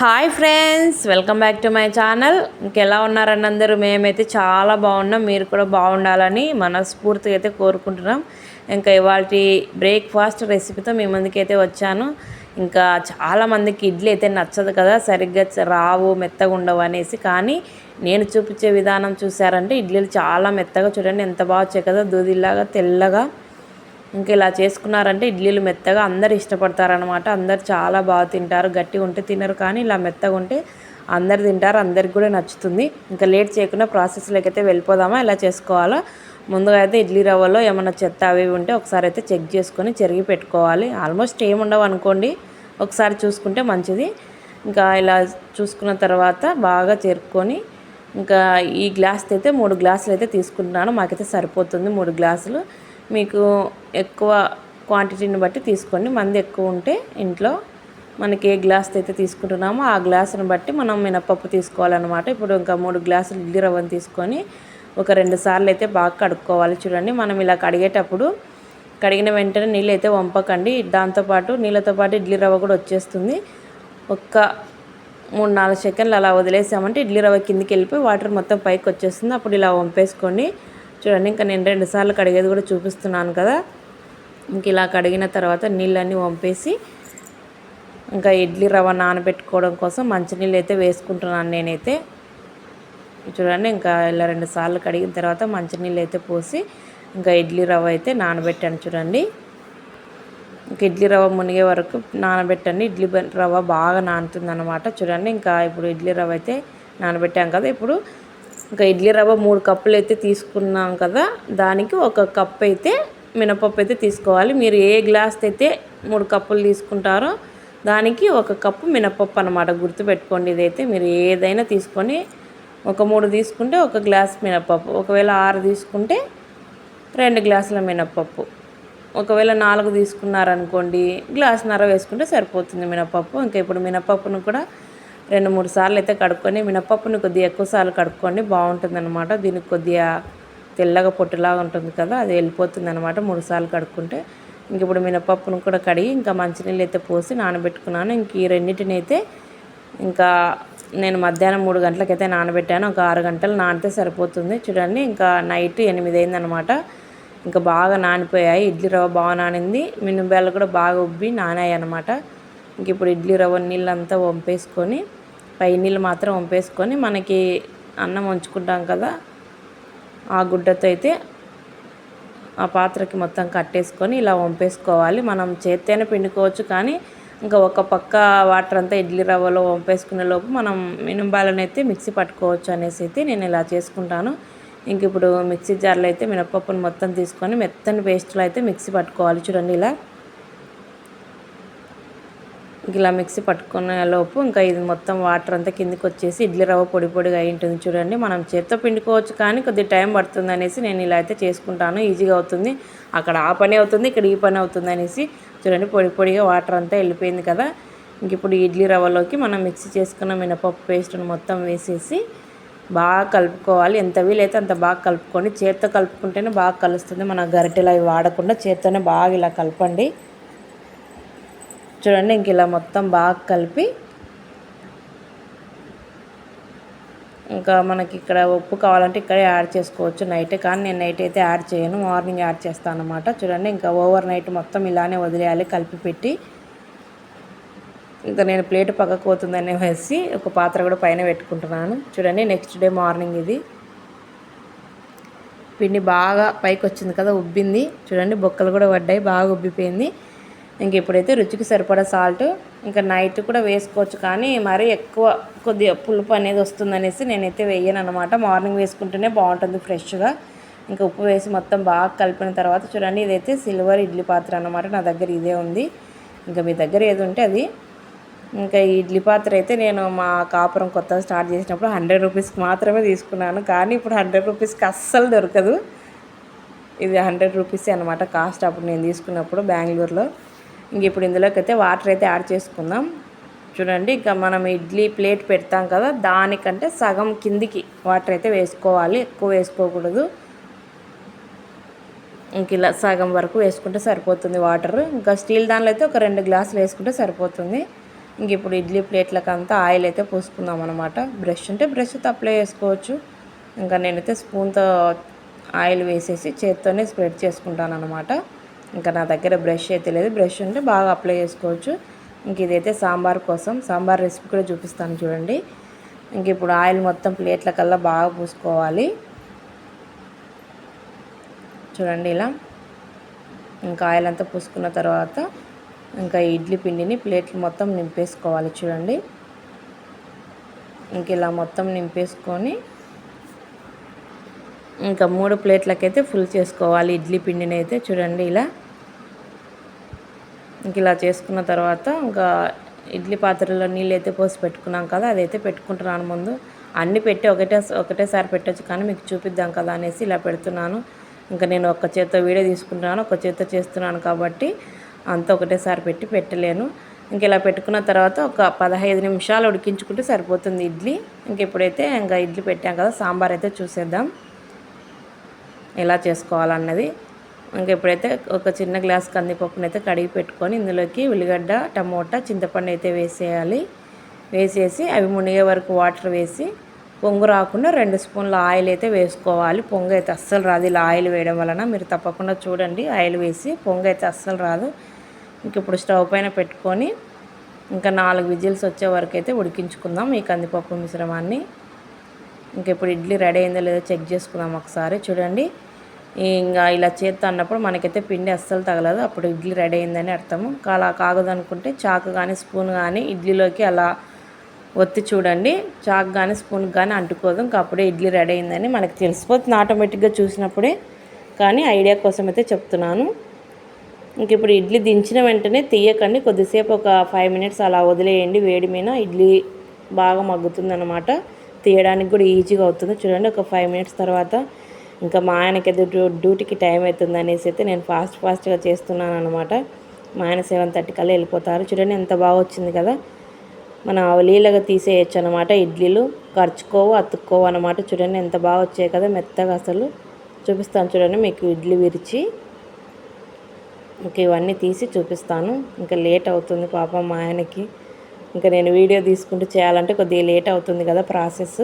Hi friends welcome back to my channel. ఇంకెలా ఉన్నారని అందరూ? మేమైతే చాలా బాగున్నాం. మీరు కూడా బాగుండాలని మనస్ఫూర్తిగా అయితే కోరుకుంటున్నాం. ఇంకా ఇవాళ బ్రేక్ఫాస్ట్ రెసిపీతో మీ ముందుకైతే వచ్చాను. ఇంకా చాలామందికి ఇడ్లీ అయితే నచ్చదు కదా సరిగ్గా రావు మెత్తగా ఉండవు అనేసి. కానీ నేను చూపించే విధానం చూసారంటే ఇడ్లీలు చాలా మెత్తగా చూడండి ఎంత బాగా వచ్చాయి కదా దూదిలాగా తెల్లగా. ఇంకా ఇలా చేసుకున్నారంటే ఇడ్లీలు మెత్తగా అందరు ఇష్టపడతారనమాట అందరు చాలా బాగా తింటారు గట్టిగా ఉంటే తినరు కానీ ఇలా మెత్తగా ఉంటే అందరు తింటారు అందరికి కూడా నచ్చుతుంది. ఇంకా లేట్ చేయకుండా ప్రాసెస్లోకి అయితే వెళ్ళిపోదామా ఇలా చేసుకోవాలో. ముందుగా అయితే ఇడ్లీ రవ్వలో ఏమైనా చెత్త అవి ఉంటే ఒకసారి అయితే చెక్ చేసుకొని చెరిగి పెట్టుకోవాలి. ఆల్మోస్ట్ ఏముండవు అనుకోండి ఒకసారి చూసుకుంటే మంచిది. ఇంకా ఇలా చూసుకున్న తర్వాత బాగా చేరుకొని ఇంకా ఈ గ్లాస్ అయితే మూడు గ్లాసులు అయితే తీసుకుంటున్నాను. మాకైతే సరిపోతుంది మూడు గ్లాసులు. మీకు ఎక్కువ క్వాంటిటీని బట్టి తీసుకోండి. మంది ఎక్కువ ఉంటే ఇంట్లో మనకి ఏ గ్లాస్ అయితే తీసుకుంటున్నామో ఆ గ్లాసుని బట్టి మనం మినపప్పు తీసుకోవాలన్నమాట. ఇప్పుడు ఇంకా మూడు గ్లాసులు ఇడ్లీ రవ్వను తీసుకొని ఒక రెండు సార్లు అయితే బాగా కడుక్కోవాలి. చూడండి మనం ఇలా కడిగేటప్పుడు కడిగిన వెంటనే నీళ్ళు అయితే వంపకండి. దాంతోపాటు నీళ్ళతో పాటు ఇడ్లీ రవ్వ కూడా వచ్చేస్తుంది. ఒక్క మూడు నాలుగు సెకండ్లు అలా వదిలేసామంటే ఇడ్లీ రవ్వ కిందికి వెళ్ళిపోయి వాటర్ మొత్తం పైకి వచ్చేస్తుంది. అప్పుడు ఇలా వంపేసుకోండి చూడండి ఇంకా నేను రెండు సార్లు కడిగేది కూడా చూపిస్తున్నాను కదా. ఇంక ఇలా కడిగిన తర్వాత నీళ్ళన్నీ వంపేసి ఇంకా ఇడ్లీ రవ్వ నానబెట్టుకోవడం కోసం మంచినీళ్ళు అయితే వేసుకుంటున్నాను నేనైతే. చూడండి ఇంకా ఇలా రెండు సార్లు కడిగిన తర్వాత మంచినీళ్ళు అయితే పోసి ఇంకా ఇడ్లీ రవ్వ అయితే నానబెట్టాను చూడండి. ఇంకా ఇడ్లీ రవ్వ మునిగే వరకు నానబెట్టండి. ఇడ్లీ రవ్వ బాగా నానుతుంది అనమాట చూడండి ఇంకా ఇప్పుడు ఇడ్లీ రవ్వ అయితే నానబెట్టాం కదా. ఇప్పుడు ఇంకా ఇడ్లీ రవ్వ మూడు కప్పులు అయితే తీసుకున్నాం కదా దానికి ఒక కప్ అయితే మినపప్పు అయితే తీసుకోవాలి. మీరు ఏ గ్లాస్ అయితే మూడు కప్పులు తీసుకుంటారో దానికి ఒక కప్పు మినపప్పు అనమాట గుర్తుపెట్టుకోండి. ఇదైతే మీరు ఏదైనా తీసుకొని ఒక మూడు తీసుకుంటే ఒక గ్లాస్ మినపప్పు ఒకవేళ ఆరు తీసుకుంటే రెండు గ్లాసుల మినపప్పు ఒకవేళ నాలుగు తీసుకున్నారనుకోండి గ్లాసున్నర వేసుకుంటే సరిపోతుంది మినపప్పు. ఇంకా ఇప్పుడు మినపప్పును కూడా రెండు మూడు సార్లు అయితే కడుక్కొని మినపప్పుని కొద్దిగా ఎక్కువ సార్లు కడుక్కోండి దీనికి కొద్దిగా తెల్లగా పొట్టులాగా ఉంటుంది కదా అది వెళ్ళిపోతుంది అనమాట మూడు సార్లు కడుక్కుంటే. ఇంక ఇప్పుడు మినపప్పును కూడా కడిగి ఇంకా మంచినీళ్ళు అయితే పోసి నానబెట్టుకున్నాను. ఇంక ఈ రెండింటిని అయితే ఇంకా నేను మధ్యాహ్నం మూడు గంటలకైతే నానబెట్టాను. ఒక ఆరు గంటలు నానితే సరిపోతుంది. చూడండి ఇంకా నైట్ ఎనిమిది అయిందనమాట ఇంకా బాగా నానిపోయాయి. ఇడ్లీ రవ్వ బాగా నానింది. మినుబేళ్ళు కూడా బాగా ఉబ్బి నానాయి అనమాట ఇంక ఇప్పుడు ఇడ్లీ రవ్వ నీళ్ళంతా వంపేసుకొని పై నీళ్ళు మాత్రం వంపేసుకొని మనకి అన్నం వంచుకుంటాం కదా ఆ గుడ్డతో అయితే ఆ పాత్రకి మొత్తం కట్టేసుకొని ఇలా వంపేసుకోవాలి. మనం చేత్తేనే పిండుకోవచ్చు కానీ ఇంకా ఒక పక్క వాటర్ అంతా ఇడ్లీ రవ్వలో వంపేసుకునే లోపు మనం మినుంబాలను అయితే మిక్సీ పట్టుకోవచ్చు అనేసి అయితే నేను ఇలా చేసుకుంటాను. ఇంక ఇప్పుడు మిక్సీ జార్లో అయితే మినపప్పును మొత్తం తీసుకొని మెత్తని పేస్ట్లో అయితే మిక్సీ పట్టుకోవాలి. చూడండి ఇలా ఇలా మిక్సీ పట్టుకునే లోపు ఇంకా ఇది మొత్తం వాటర్ అంతా కిందికి వచ్చేసి ఇడ్లీ రవ్వ పొడి పొడిగా అయి ఉంటుంది చూడండి. మనం చేత్తో పిండుకోవచ్చు కానీ కొద్ది టైం పడుతుంది అనేసి నేను ఇలా అయితే చేసుకుంటాను. ఈజీగా అవుతుంది. అక్కడ ఆ పని అవుతుంది ఇక్కడ ఈ పని అవుతుంది అనేసి చూడండి. పొడి పొడిగా వాటర్ అంతా వెళ్ళిపోయింది కదా. ఇంక ఇప్పుడు ఇడ్లీ రవ్వలోకి మనం మిక్సీ చేసుకున్న మినపప్పు పేస్ట్ని మొత్తం వేసేసి బాగా కలుపుకోవాలి. ఎంత వీలైతే అంత బాగా కలుపుకోండి. చేత్తో కలుపుకుంటేనే బాగా కలుస్తుంది. మన గరిటెలు అవి వాడకుండా చేత్తోనే బాగా ఇలా కలపండి. చూడండి ఇంక ఇలా మొత్తం బాగా కలిపి ఇంకా మనకి ఇక్కడ ఉప్పు కావాలంటే ఇక్కడే యాడ్ చేసుకోవచ్చు నైట్. కానీ నేను నైట్ అయితే యాడ్ చేయను మార్నింగ్ యాడ్ చేస్తాను అనమాట చూడండి ఇంకా ఓవర్ నైట్ మొత్తం ఇలానే వదిలేయాలి కలిపి పెట్టి. ఇంకా నేను ప్లేట్ పక్కకు పోతుందని వేసి ఒక పాత్ర కూడా పైన పెట్టుకుంటున్నాను. చూడండి నెక్స్ట్ డే మార్నింగ్ ఇది. పిండి బాగా పైకి వచ్చింది కదా ఉబ్బింది. చూడండి బొక్కలు కూడా పడ్డాయి బాగా ఉబ్బిపోయింది. ఇంక ఇప్పుడైతే రుచికి సరిపడా సాల్ట్ ఇంకా నైట్ కూడా వేసుకోవచ్చు. కానీ మరీ ఎక్కువ కొద్దిగా పులుపు అనేది వస్తుందనేసి నేనైతే వేయను అనమాట మార్నింగ్ వేసుకుంటేనే బాగుంటుంది ఫ్రెష్గా. ఇంకా ఉప్పు వేసి మొత్తం బాగా కలిపిన తర్వాత చూడండి ఇదైతే సిల్వర్ ఇడ్లీ పాత్ర అనమాట నా దగ్గర ఇదే ఉంది. ఇంకా మీ దగ్గర ఏది ఉంటే అది. ఇంకా ఈ ఇడ్లీ పాత్ర అయితే నేను మా కాపురం కొత్తగా స్టార్ట్ చేసినప్పుడు హండ్రెడ్ రూపీస్కి మాత్రమే తీసుకున్నాను. కానీ ఇప్పుడు హండ్రెడ్ రూపీస్కి అస్సలు దొరకదు. ఇది హండ్రెడ్ రూపీసే అనమాట కాస్ట్ అప్పుడు నేను తీసుకున్నప్పుడు బెంగళూరులో. ఇంక ఇప్పుడు ఇందులోకి అయితే వాటర్ అయితే యాడ్ చేసుకుందాం. చూడండి ఇంకా మనం ఇడ్లీ ప్లేట్ పెడతాం కదా దానికంటే సగం కిందికి వాటర్ అయితే వేసుకోవాలి. ఎక్కువ వేసుకోకూడదు. ఇంక ఇలా సగం వరకు వేసుకుంటే సరిపోతుంది వాటర్. ఇంకా స్టీల్ దానిలో అయితే ఒక రెండు గ్లాసులు వేసుకుంటే సరిపోతుంది. ఇంక ఇప్పుడు ఇడ్లీ ప్లేట్లకంతా ఆయిల్ అయితే పోసుకుందాం అనమాట బ్రష్ ఉంటే బ్రష్తో అప్లై చేసుకోవచ్చు ఇంకా నేనైతే స్పూన్తో ఆయిల్ వేసేసి చేత్తోనే స్ప్రెడ్ చేసుకుంటాను అనమాట ఇంకా నా దగ్గర బ్రష్ అయితే లేదు. బ్రష్ ఉంటే బాగా అప్లై చేసుకోవచ్చు. ఇంక ఇదైతే సాంబార్ కోసం. సాంబార్ రెసిపీ కూడా చూపిస్తాను చూడండి. ఇంక ఇప్పుడు ఆయిల్ మొత్తం ప్లేట్లకల్లా బాగా పూసుకోవాలి. చూడండి ఇలా. ఇంకా ఆయిల్ అంతా పూసుకున్న తర్వాత ఇంకా ఇడ్లీ పిండిని ప్లేట్లు మొత్తం నింపేసుకోవాలి చూడండి. ఇంక ఇలా మొత్తం నింపేసుకొని ఇంకా మూడు ప్లేట్లకైతే ఫుల్ చేసుకోవాలి. ఇడ్లీ పిండిని అయితే చూడండి ఇలా. ఇంక ఇలా చేసుకున్న తర్వాత ఇంకా ఇడ్లీ పాత్రలో నీళ్ళు అయితే పోసి పెట్టుకున్నాం కదా అదైతే పెట్టుకుంటున్నాను ముందు. అన్నీ పెట్టి ఒకటే ఒకటేసారి పెట్టచ్చు కానీ మీకు చూపిద్దాం కదా అనేసి ఇలా పెడుతున్నాను. ఇంకా నేను ఒక చేత్తో వీడియో తీసుకుంటున్నాను ఒక చేత్తో చేస్తున్నాను కాబట్టి అంత ఒకటేసారి పెట్టి పెట్టలేను. ఇంక ఇలా పెట్టుకున్న తర్వాత ఒక పదహైదు నిమిషాలు ఉడికించుకుంటే సరిపోతుంది ఇడ్లీ. ఇంక ఇప్పుడైతే ఇంకా ఇడ్లీ పెట్టాం కదా సాంబార్ అయితే చూసేద్దాం. ఎలా చేసుకోవాలన్నది ఇంకా ఇప్పుడైతే ఒక చిన్న గ్లాస్ కందిపప్పును అయితే కడిగి పెట్టుకొని ఇందులోకి ఉల్లిగడ్డ టమోటా చింతపండు అయితే వేసేయాలి. వేసేసి అవి మునిగే వరకు వాటర్ వేసి పొంగు రాకుండా రెండు స్పూన్ల ఆయిల్ అయితే వేసుకోవాలి. పొంగు అయితే అస్సలు రాదు. ఇలా ఆయిల్ వేయడం వలన మీరు తప్పకుండా చూడండి. ఆయిల్ వేసి పొంగు అయితే అస్సలు రాదు. ఇంక ఇప్పుడు స్టవ్ పైన పెట్టుకొని ఇంకా నాలుగు విజిల్స్ వచ్చే వరకు అయితే ఉడికించుకుందాం ఈ కందిపప్పు మిశ్రమాన్ని. ఇంకెప్పుడు ఇడ్లీ రెడీ అయిందో లేదో చెక్ చేసుకుందాం ఒకసారి. చూడండి. ఇంకా ఇలా చేత్తో అన్నప్పుడు మనకైతే పిండి అస్సలు తగలదు. అప్పుడు ఇడ్లీ రెడీ అయిందని అర్థము. అలా కాగదనుకుంటే చాకు కానీ స్పూన్ కానీ ఇడ్లీలోకి అలా ఒత్తి చూడండి. చాక్ కానీ స్పూన్ కానీ అంటుకోదు. ఇంకా అప్పుడే ఇడ్లీ రెడీ అయిందని మనకు తెలిసిపోతుంది ఆటోమేటిక్గా చూసినప్పుడే. కానీ ఐడియా కోసం అయితే చెప్తున్నాను. ఇంక ఇప్పుడు ఇడ్లీ దించిన వెంటనే తీయకండి. కొద్దిసేపు ఒక ఫైవ్ మినిట్స్ అలా వదిలేయండి వేడి మీద. ఇడ్లీ బాగా మగ్గుతుందనమాట తీయడానికి కూడా ఈజీగా అవుతుంది. చూడండి ఒక ఫైవ్ మినిట్స్ తర్వాత ఇంకా మా ఆయనకి డ్యూటీకి టైం అవుతుంది అనేసి అయితే నేను ఫాస్ట్ ఫాస్ట్గా చేస్తున్నాను అనమాట మా ఆయన సెవెన్ థర్టీ కల్లా వెళ్ళిపోతారు. చూడండి ఎంత బాగా వచ్చింది కదా. మనం అవలీలగా తీసేయచ్చు అనమాట ఇడ్లీలు ఖర్చుకోవు అతుక్కోవు అనమాట చూడండి ఎంత బాగా వచ్చాయి కదా మెత్తగా అసలు. చూపిస్తాను చూడండి మీకు ఇడ్లీ విరిచి ఇంక ఇవన్నీ తీసి చూపిస్తాను. ఇంకా లేట్ అవుతుంది పాపం మా ఆయనకి. ఇంకా నేను వీడియో తీసుకుంటూ చేయాలంటే కొద్దిగా లేట్ అవుతుంది కదా ప్రాసెస్.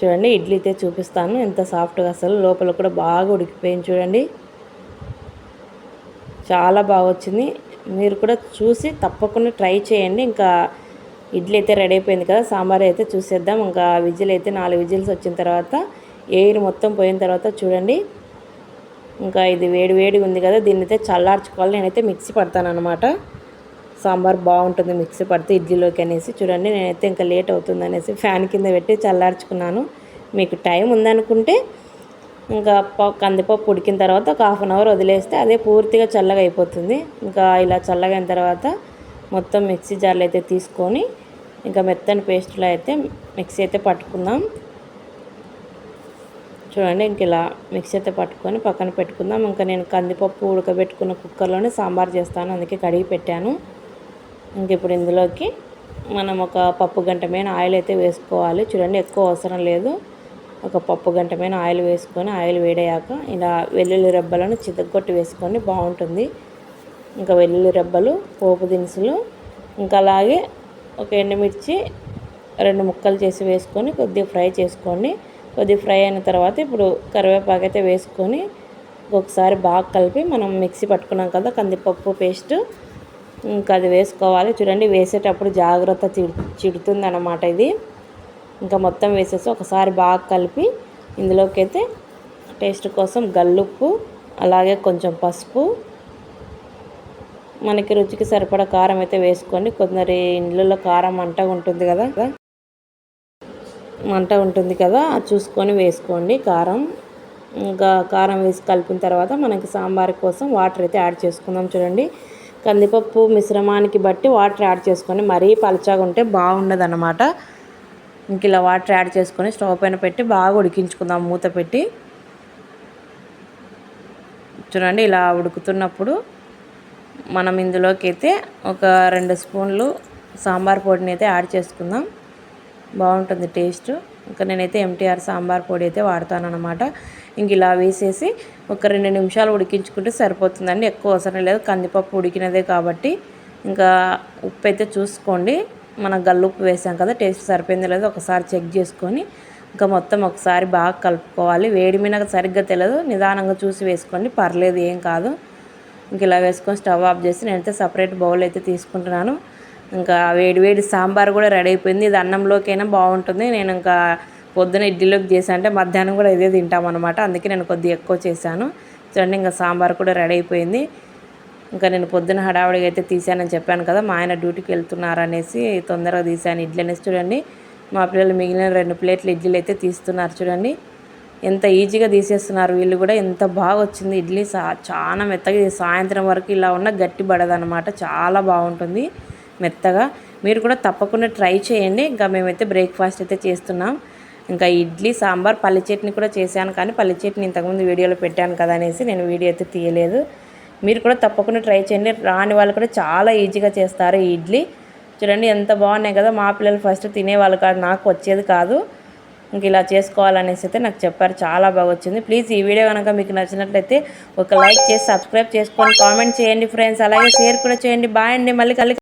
చూడండి ఇడ్లీ అయితే చూపిస్తాను. ఎంత సాఫ్ట్గా అసలు. లోపల కూడా బాగా ఉడికిపోయింది చూడండి. చాలా బాగా వచ్చింది. మీరు కూడా చూసి తప్పకుండా ట్రై చేయండి. ఇంకా ఇడ్లీ అయితే రెడీ అయిపోయింది కదా. సాంబార్ అయితే చూసేద్దాం. ఇంకా విజిల్ అయితే నాలుగు విజిల్స్ వచ్చిన తర్వాత ఎయిర్ మొత్తం పోయిన తర్వాత చూడండి. ఇంకా ఇది వేడి వేడి ఉంది కదా. దీన్ని అయితే చల్లార్చుకోవాలి. నేనైతే మిక్సీ పడతాను అనమాట సాంబార్ బాగుంటుంది మిక్సీ పడితే ఇడ్లీలోకి అనేసి. చూడండి నేనైతే ఇంకా లేట్ అవుతుంది అనేసి ఫ్యాన్ కింద పెట్టి చల్లార్చుకున్నాను. మీకు టైం ఉందనుకుంటే ఇంకా కందిపప్పు ఉడికిన తర్వాత ఒక హాఫ్ అన్ అవర్ వదిలేస్తే అదే పూర్తిగా చల్లగా అయిపోతుంది. ఇంకా ఇలా చల్లగా అయిన తర్వాత మొత్తం మిక్సీ జార్లు అయితే తీసుకొని ఇంకా మెత్తని పేస్ట్లో అయితే మిక్సీ అయితే పట్టుకుందాం. చూడండి ఇంక ఇలా మిక్సీ అయితే పట్టుకొని పక్కన పెట్టుకుందాం. ఇంకా నేను కందిపప్పు ఉడకబెట్టుకున్న కుక్కర్లోనే సాంబార్ చేస్తాను. అందుకే కడిగి పెట్టాను. ఇంక ఇప్పుడు ఇందులోకి మనం ఒక పప్పు గంట మీద ఆయిల్ అయితే వేసుకోవాలి. చూడండి ఎక్కువ అవసరం లేదు. ఒక పప్పు గంట మీద ఆయిల్ వేసుకొని ఆయిల్ వేడయ్యాక ఇలా వెల్లుల్లి రెబ్బలను చితగొట్టి వేసుకొని బాగుంటుంది. ఇంకా వెల్లుల్లి రెబ్బలు పోపు దినుసులు ఇంకా అలాగే ఒక ఎండుమిర్చి రెండు ముక్కలు చేసి వేసుకొని కొద్దిగా ఫ్రై చేసుకోండి కొద్దిగా ఫ్రై అయిన తర్వాత ఇప్పుడు కరివేపాకు అయితే వేసుకొని ఒకసారి బాగా కలిపి మనం మిక్సీ పట్టుకున్నాం కదా కందిపప్పు పేస్ట్. ఇంకా అది వేసుకోవాలి. చూడండి వేసేటప్పుడు జాగ్రత్త చిడుతుంది అన్నమాట ఇది. ఇంకా మొత్తం వేసేసి ఒకసారి బాగా కలిపి ఇందులోకి అయితే టేస్ట్ కోసం గల్లుప్పు అలాగే కొంచెం పసుపు. మనకి రుచికి సరిపడా కారం అయితే వేసుకోండి. కొందరి ఇండ్లలో కారం మంట ఉంటుంది కదా. మంట ఉంటుంది కదా అది చూసుకొని వేసుకోండి కారం. ఇంకా కారం వేసి కలిపిన తర్వాత మనకి సాంబార్ కోసం వాటర్ అయితే యాడ్ చేసుకుందాం చూడండి. కందిపప్పు మిశ్రమానికి బట్టి వాటర్ యాడ్ చేసుకొని మరీ పలచగా ఉంటే బాగుండదు అనమాట ఇంక ఇలా వాటర్ యాడ్ చేసుకొని స్టవ్ పైన పెట్టి బాగా ఉడికించుకుందాం మూత పెట్టి. చూడండి ఇలా ఉడుకుతున్నప్పుడు మనం ఇందులోకి అయితే ఒక రెండు స్పూన్లు సాంబార్ పొడిని అయితే యాడ్ చేసుకుందాం. బాగుంటుంది టేస్ట్. ఇంకా నేనైతే ఎంటీఆర్ సాంబార్ పొడి అయితే వాడతాను అనమాట ఇంక ఇలా వేసేసి ఒక రెండు నిమిషాలు ఉడికించుకుంటే సరిపోతుందండి. ఎక్కువ అవసరం లేదు. కందిపప్పు ఉడికినదే కాబట్టి ఇంకా ఉప్పు అయితే చూసుకోండి. మన గల్లుప్పు వేసాం కదా టేస్ట్ సరిపోయిందో లేదో ఒకసారి చెక్ చేసుకొని ఇంకా మొత్తం ఒకసారి బాగా కలుపుకోవాలి. వేడి మీద సరిగ్గా తెలియదు నిదానంగా చూసి వేసుకోండి. పర్లేదు ఏం కాదు. ఇంక ఇలా వేసుకొని స్టవ్ ఆఫ్ చేసి నేనైతే సపరేట్ బౌల్ అయితే తీసుకుంటున్నాను. ఇంకా వేడి వేడి సాంబార్ కూడా రెడీ అయిపోయింది. ఇది అన్నంలోకైనా బాగుంటుంది. నేను ఇంకా పొద్దున ఇడ్లీలోకి చేశాను అంటే మధ్యాహ్నం కూడా ఇదే తింటామన్నమాట అందుకే నేను కొద్దిగా ఎక్కువ చేశాను. చూడండి ఇంకా సాంబార్ కూడా రెడీ అయిపోయింది. ఇంకా నేను పొద్దున హడావుడిగా అయితే తీశానని చెప్పాను కదా మా ఆయన డ్యూటీకి వెళ్తున్నారు అనేసి తొందరగా తీసాను ఇడ్లీ అనేసి చూడండి మా పిల్లలు మిగిలిన రెండు ప్లేట్లు ఇడ్లీలు అయితే తీస్తున్నారు చూడండి. ఎంత ఈజీగా తీసేస్తున్నారు వీళ్ళు కూడా. ఎంత బాగా వచ్చింది ఇడ్లీ. సా చాలా మెత్తగా. సాయంత్రం వరకు ఇలా ఉన్న గట్టి పడదనమాట చాలా బాగుంటుంది. మెత్తగా. మీరు కూడా తప్పకుండా ట్రై చేయండి. ఇంకా మేమైతే బ్రేక్ఫాస్ట్ అయితే చేస్తున్నాం. ఇంకా ఇడ్లీ సాంబార్ పల్లి చట్నీ కూడా చేశాను కానీ పల్లి చట్నీ ఇంతకుముందు వీడియోలో పెట్టాను కదా అనేసి నేను వీడియో అయితే తీయలేదు. మీరు కూడా తప్పకుండా ట్రై చేయండి. రాని వాళ్ళు కూడా చాలా ఈజీగా చేస్తారు ఈ ఇడ్లీ. చూడండి ఎంత బాగున్నాయి కదా. మా పిల్లలు ఫస్ట్ తినేవాళ్ళు కాదు నాకు వచ్చేది కాదు. ఇంక ఇలా చేసుకోవాలనేసి అయితే నాకు చెప్పారు. చాలా బాగా వచ్చింది. ప్లీజ్ ఈ వీడియో కనుక మీకు నచ్చినట్లయితే ఒక లైక్ చేసి సబ్స్క్రైబ్ చేసుకొని కామెంట్ చేయండి ఫ్రెండ్స్. అలాగే షేర్ కూడా చేయండి. బాయ్ అండి. మళ్ళీ కలిసి